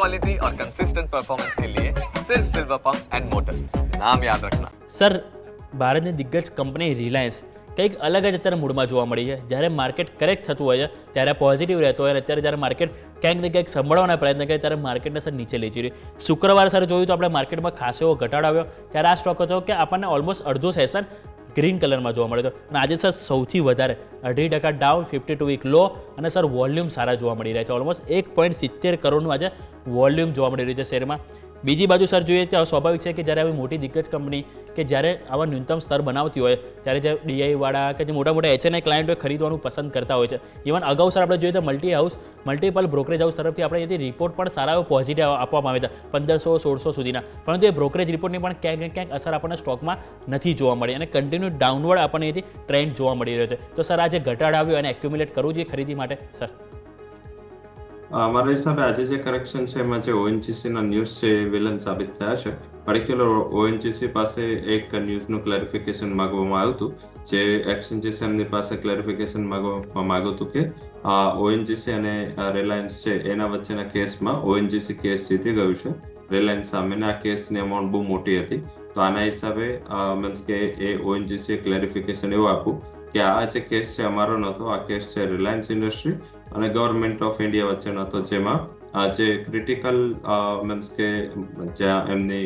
Quality और consistent performance के लिए सिर्फ सिल्वर पंप्स एंड मोटर्स नाम याद रखना સર ભારતની દિગ્ગજ કંપની રિલાયન્સ કંઈક અલગ જ અત્યારે મૂડમાં જોવા મળી છે જ્યારે માર્કેટ કરેક્ટ થતું હોય છે ત્યારે પોઝિટિવ રહેતો હોય અને અત્યારે જ્યારે માર્કેટ ક્યાંક ને ક્યાંક સંભળાવવાના પ્રયત્ન કરે ત્યારે માર્કેટને સર નીચે લઈ જઈ રહ્યું શુક્રવાર સર જોયું તો આપણે માર્કેટમાં ખાસો એવો ઘટાડો આવ્યો ત્યારે આ સ્ટોક હતો કે આપણને ઓલમોસ્ટ અડધો સેશન ગ્રીન કલરમાં જોવા મળ્યો હતો અને આજે સર સૌથી વધારે અઢી ટકા down fifty two week low અને સર વોલ્યુમ સારા જોવા મળી રહ્યા છે. ઓલમોસ્ટ એક પોઈન્ટ સિત્તેર કરોડનું આજે વોલ્યુમ જોવા મળી રહ્યું છે શેરમાં. બીજી બાજુ સર જોઈએ તો સ્વાભાવિક છે કે જ્યારે આવી મોટી દિગ્ગજ કંપની કે જ્યારે આવા ન્યૂનતમ સ્તર બનાવતી હોય, ત્યારે જે ડીઆઈવાળા કે જે મોટા મોટા એચએનઆઈ ક્લાયન્ટ ખરીદવાનું પસંદ કરતા હોય છે. ઇવન અગાઉ સર આપણે જોઈએ તો multi house multiple brokerage house તરફથી આપણે એથી રિપોર્ટ પણ સારા એવો પોઝિટિવ આપવામાં આવ્યા હતા, પંદરસો, સોળસો સુધીના. પરંતુ એ બ્રોકરેજ રિપોર્ટની પણ ક્યાંક ને ક્યાંક અસર આપણને સ્ટોકમાં નથી જોવા મળી અને કન્ટિન્યુ ડાઉનવર્ડ આપણને એથી ટ્રેન્ડ જોવા મળી રહ્યો છે. તો સર, આ જે ઘટાડ આવ્યો એને એક્યુમ્યુલેટ કરવું જોઈએ ખરીદી માટે? સર. અમારા હિસાબે આજે જે કરેક્શન છે, એમાં જે ઓએનજીસી ના ન્યૂઝ છે, એ વિલન સાબિત થયા છે. પર્ટિક્યુલર ઓએનજીસી પાસે એક ન્યૂઝનું ક્લેરિફિકેશન માંગવામાં આવ્યું હતું, જે એક્સચેન્જીસ એમની પાસે ક્લેરિફિકેશન માંગવામાં માગ્યું હતું કે ઓએનજીસી અને રિલાયન્સ છે, એના વચ્ચેના કેસમાં ઓએનજીસી કેસ જીતી ગયું છે. રિલાયન્સ સામેના આ કેસની અમાઉન્ટ બહુ મોટી હતી. તો આના હિસાબે મીન્સ કે એ ઓએનજીસી ક્લેરિફિકેશન એવું આપ્યું કે આ જે કેસ છે અમારો નહોતો, આ કેસ છે રિલાયન્સ ઇન્ડસ્ટ્રી અને ગવર્મેન્ટ ઓફ ઇન્ડિયા વચ્ચેનો હતો જેમાં આ જે ક્રિટિકલ મીન્સ કે જ્યાં એમની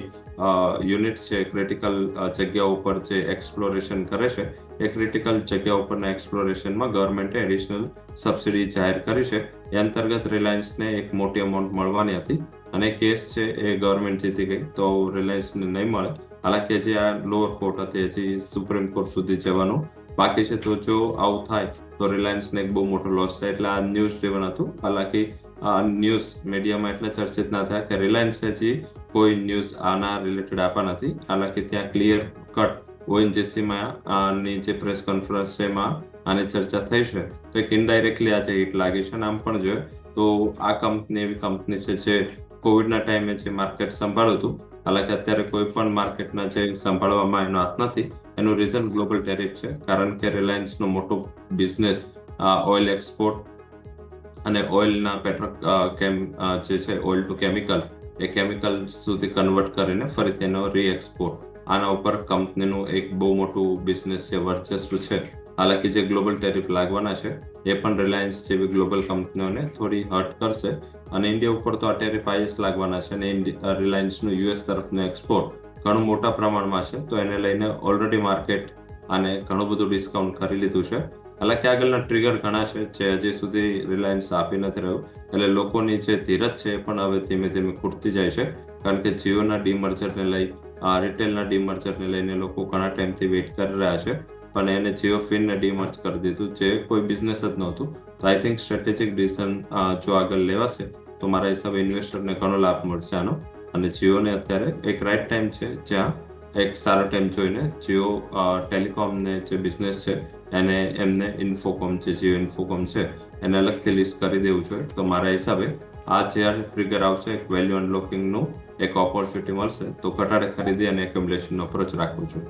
યુનિટ છે ક્રિટિકલ જગ્યા ઉપર જે એક્સપ્લોરેશન કરે છે, એ ક્રિટિકલ જગ્યા ઉપરના એક્સપ્લોરેશનમાં ગવર્મેન્ટે એડિશનલ સબસિડી જાહેર કરી છે. એ અંતર્ગત રિલાયન્સને એક મોટી અમાઉન્ટ મળવાની હતી અને કેસ છે એ ગવર્મેન્ટ જીતી ગઈ, તો રિલાયન્સને નહીં મળે. હાલાકી હજી આ લોઅર કોર્ટ હતી, હજી સુપ્રીમ કોર્ટ સુધી જવાનું બાકી છે તો જો આવું થાય, તો રિલાયન્સને એક બહુ મોટો લોસ થાય એટલે આ ન્યૂઝ ડ્રીવન હતું. હાલાકી, આ ન્યૂઝ મીડિયામાં એટલે ચર્ચિત ના થયા કે રિલાયન્સ હજી કોઈ ન્યૂઝ આના રિલેટેડ આપવા નથી. હાલાકી, ત્યાં ક્લિયર કટ ઓએનજીસીમાં આની જે પ્રેસ કોન્ફરન્સ છે એમાં આની ચર્ચા થઈ છે. તો એક ઇનડાયરેક્ટલી આજે હિટ લાગી છે આમ પણ જોઈએ તો આ કંપની એવી કંપની છે જે કોવિડના ટાઈમે જે માર્કેટ સંભાળ્યું હતું. હાલાકી, અત્યારે કોઈ પણ માર્કેટના જે સંભાળવામાં એનો હાથ નથી. એનું રીઝન ગ્લોબલ ટેરિફ છે. કારણ કે રિલાયન્સનો મોટો બિઝનેસ ઓઇલ એક્સપોર્ટ અને ઓઇલના પેટ્રો કેમ જે છે ઓઇલ ટુ કેમિકલ એ કેમિકલ સુધી કન્વર્ટ કરીને ફરીથી એનો રીએક્સપોર્ટ આના ઉપર કંપનીનું એક બહુ મોટું બિઝનેસ છે, વર્ચસ્વ છે. હાલાકી જે ગ્લોબલ ટેરિફ લાગવાના છે, એ પણ રિલાયન્સ જેવી ગ્લોબલ કંપનીઓને થોડી હર્ટ કરશે. અને ઇન્ડિયા ઉપર તો આ ટેરિફ આઈએસ લાગવાના છે અને રિલાયન્સનું યુએસ તરફનું એક્સપોર્ટ ઘણું મોટા પ્રમાણમાં છે. તો એને લઈને ઓલરેડી માર્કેટ આને ઘણું બધું ડિસ્કાઉન્ટ કરી લીધું છે. હાલાકી આગળના ટ્રિગર ઘણા છે જે હજી સુધી રિલાયન્સ આપી નથી રહ્યું. એટલે લોકોની જે ધીરજ છે એ પણ હવે ધીમે ધીમે ખૂટતી જાય છે. કારણ કે જીઓના ડીમર્જરને લઈ, આ રિટેલના ડીમર્જરને લઈને લોકો ઘણા ટાઈમથી વેઇટ કરી રહ્યા છે. પણ એને જીઓ ફિનને ડીમર્જ કરી દીધું, જે કોઈ બિઝનેસ જ નહોતું. તો આઈ થિંક સ્ટ્રેટેજિક ડિસિઝન જો આગળ લેવાશે, તો મારા હિસાબે ઇન્વેસ્ટરને ઘણો લાભ મળશે આનો. અને જીઓને અત્યારે એક રાઈટ ટાઈમ છે, જ્યાં એક સારો ટાઈમ જોઈને જીઓ ટેલિકોમને જે બિઝનેસ છે, એને એમને ઇન્ફોકોમ છે, જીઓ ઇન્ફોકોમ છે, એને અલગથી લિસ્ટ કરી દેવું જોઈએ. તો મારા હિસાબે આ જ્યારે ટ્રિગર આવશે, એક વેલ્યુ અનલોકિંગનું એક ઓપોર્ચ્યુનિટી મળશે. તો ઘટાડે ખરીદી અને એક્યુમ્યુલેશનનો અપ્રોચ રાખવું જોઈએ.